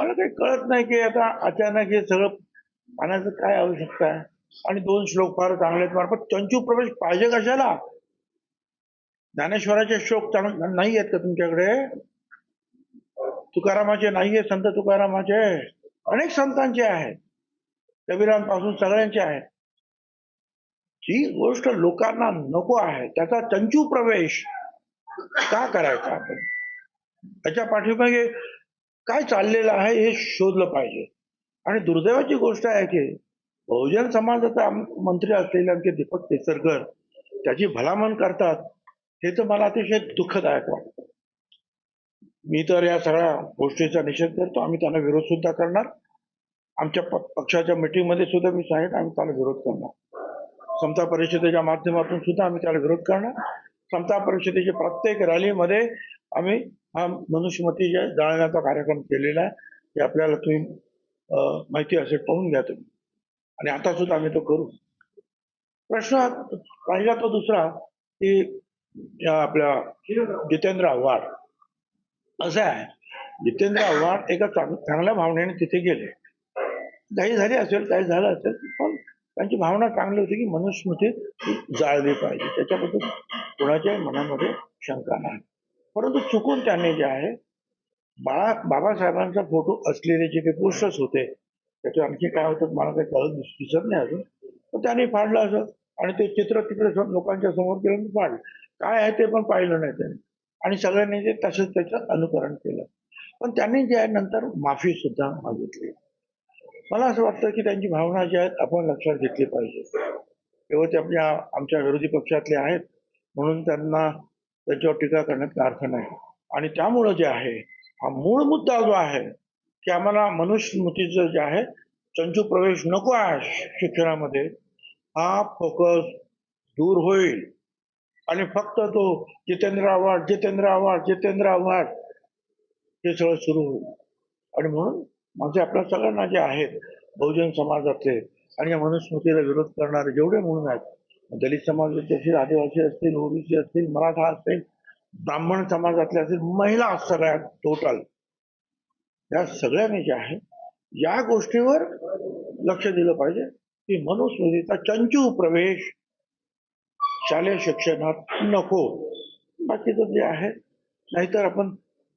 मला काही कळत नाही की आता अचानक हे सगळं पाण्याचं काय आवश्यकता आहे? आणि दोन श्लोक फार चांगले आहेत. मार्फत चंचू प्रवेश पाहिजे कशाला? ज्ञानेश्वराचे श्लोक नाही आहेत का तुमच्याकडे? तुकारामाचे नाही संत तुकारामाचे. अनेक संतांचे आहेत. कबीरांपासून सगळ्यांचे आहेत. जी गोष्ट लोकांना नको आहे त्याचा चंचू प्रवेश का करायचा आपण? त्याच्या पाठीमागे काय चाललेलं आहे हे शोधलं पाहिजे. आणि दुर्दैवाची गोष्ट आहे की बहुजन समाजाचा मंत्री असलेले आमचे दीपक केसरकर त्याची भलामण करतात हे तर मला अतिशय दुःखदायक वाटतं. मी तर या सगळ्या गोष्टीचा निषेध करतो आम्ही त्यांना विरोध सुद्धा करणार. आमच्या पक्षाच्या मीटिंगमध्ये सुद्धा मी सांगितलं आम्ही त्याला विरोध करणार. समता परिषदेच्या माध्यमातून सुद्धा आम्ही त्याला विरोध करणार. समता परिषदेच्या प्रत्येक रॅलीमध्ये आम्ही हा मनुष्यमती जे जाळण्याचा कार्यक्रम केलेला आहे हे आपल्याला तुम्ही माहिती असेल पाहून घ्या तुम्ही. आणि आता सुद्धा आम्ही तो करू. प्रश्न पाहिला तो दुसरा की या आपल्या जितेंद्र आव्हाड असं आहे. जितेंद्र आव्हाड एका चांग- चांगल्या भावनेने तिथे गेले. काही झाली असेल काही झालं असेल पण त्यांची भावना चांगली होती की मनुस्मृती जाळली पाहिजे. त्याच्याबद्दल कोणाच्याही मनामध्ये शंका नाही. परंतु चुकून त्यांनी जे आहे बाळा बाबासाहेबांचा फोटो असलेले जे काही पोस्टर्स होते त्याचे आणखी काय होतं मला काही कळत दिसत नाही अजून. पण त्यांनी फाडलं असं आणि ते चित्र तिकडे लोकांच्या समोर केलं फाडलं. काय आहे ते पण पाहिलं नाही त्यांनी. आणि सगळ्यांनी ते तसंच त्याचं अनुकरण केलं. पण त्यांनी जे आहे नंतर माफी सुद्धा मागितली. मला असं वाटतं की त्यांची भावना जी आहेत आपण लक्षात घेतली पाहिजे. तेव्हा ते आपल्या आमच्या विरोधी पक्षातले आहेत. म्हणून त्यांना त्याच्यावर टीका करण्यात अर्थ नाही. आणि त्यामुळं जे आहे हा मूळ मुद्दा जो आहे की आम्हाला मनुस्मृतीचं जे आहे चंचू प्रवेश नको आहे शिक्षणामध्ये. हा फोकस दूर होईल. आणि फक्त तो जितेंद्र आव्हाड जितेंद्र आव्हाड जितेंद्र आव्हाड हे सगळं सुरू होईल. आणि म्हणून माझे आपल्या सगळ्यांना जे आहेत बहुजन समाजातले आणि या मनुस्मृतीला विरोध करणारे जेवढे म्हणून आहेत दलित समाजाचे असतील आदिवासी असतील ओबीसी असतील मराठा असतील ब्राह्मण समाजातले असतील महिला सगळ्या टोटल या सगळ्यांनी जे आहे या गोष्टीवर लक्ष दिलं पाहिजे की मनुस्मृतीचा चंचू प्रवेश शालेय शिक्षणात नको. बाकीचं जे आहे नाहीतर आपण